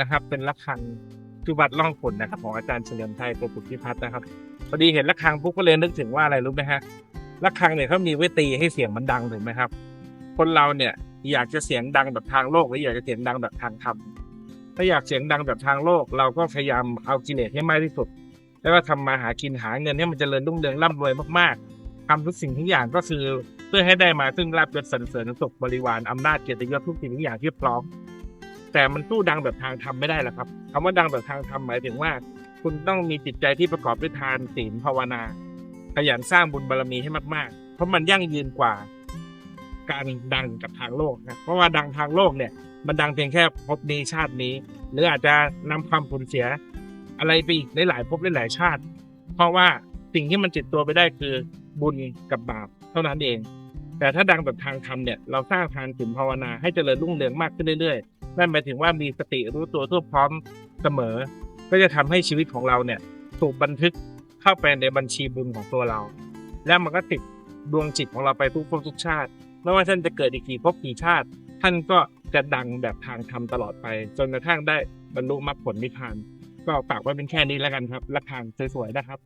นะครับ เป็นระฆังที่วัดล่องขุนนะครับ ของอาจารย์เฉลิมชัยโกปุพิพัฒน์นะครับพอดีเห็นระฆังปุ๊บก็เลยนึกถึงว่าอะไรรู้ไหมฮะระฆังเนี่ยเขามีไว้ตีให้เสียงมันดังถูกไหมครับ คนเราเนี่ยอยากจะเสียงดังแบบทางโลกหรืออยากจะเสียงดังแบบทางธรรมถ้าอยากเสียงดังแบบทางโลก เราก็พยายามเอากิเลสให้มากที่สุด แล้วก็ทำมาหากินหาเงินให้มันจเจริญรุ่งเรืองร่ำรวยมากๆทำทุกสิ่งทุกอย่างก็คือเพื่อให้ได้มาซึ่งลาบยศสรรเสริญสุขบริวารอำนาจเกียรติยศทุกสิ่งทุกอย่างที่พร้อม แต่มันสู้ดังแบบทางธรรมไม่ได้หรอกครับคำว่าดังแบบทางธรรมหมายถึงว่า คุณต้องมีจิตใจที่ประกอบด้วยทานศีลภาวนา ขยันสร้างบุญบารมีให้มากๆ เพราะมันยั่งยืนกว่า การดังกับทางโลกนะเพราะว่าดังทางโลกเนี่ย มันดังเพียงแค่ภพนี้ชาตินี้ หรืออาจจะนำความผลเสีย อะไรไปอีกหลายๆภพหลายๆชาติ เพราะว่าสิ่งที่มันติดตัวไปได้คือบุญกับบาปเท่านั้นเอง แต่ถ้าดังแบบทางธรรมเนี่ยเราสร้างทานศีลภาวนาให้เจริญรุ่งเรืองมากขึ้นเรื่อยๆ นั่นหมายถึงว่ามีสติรู้ตัวทั่วพร้อมเสมอ ก็จะทำให้ชีวิตของเราเนี่ยถูกบันทึกเข้าไปในบัญชีบุญของตัวเรา แล้วมันก็ติดดวงจิตของเราไปทุกภพทุกชาติ ไม่ว่าท่านจะเกิดอีกกี่ภพกี่ชาติ ท่านก็จะดังแบบทางธรรมตลอดไป จนกระทั่งได้บรรลุมรรคผลนิพพาน ก็ฝากไว้เป็นแค่นี้แล้วกันครับระฆังสวยๆนะครับ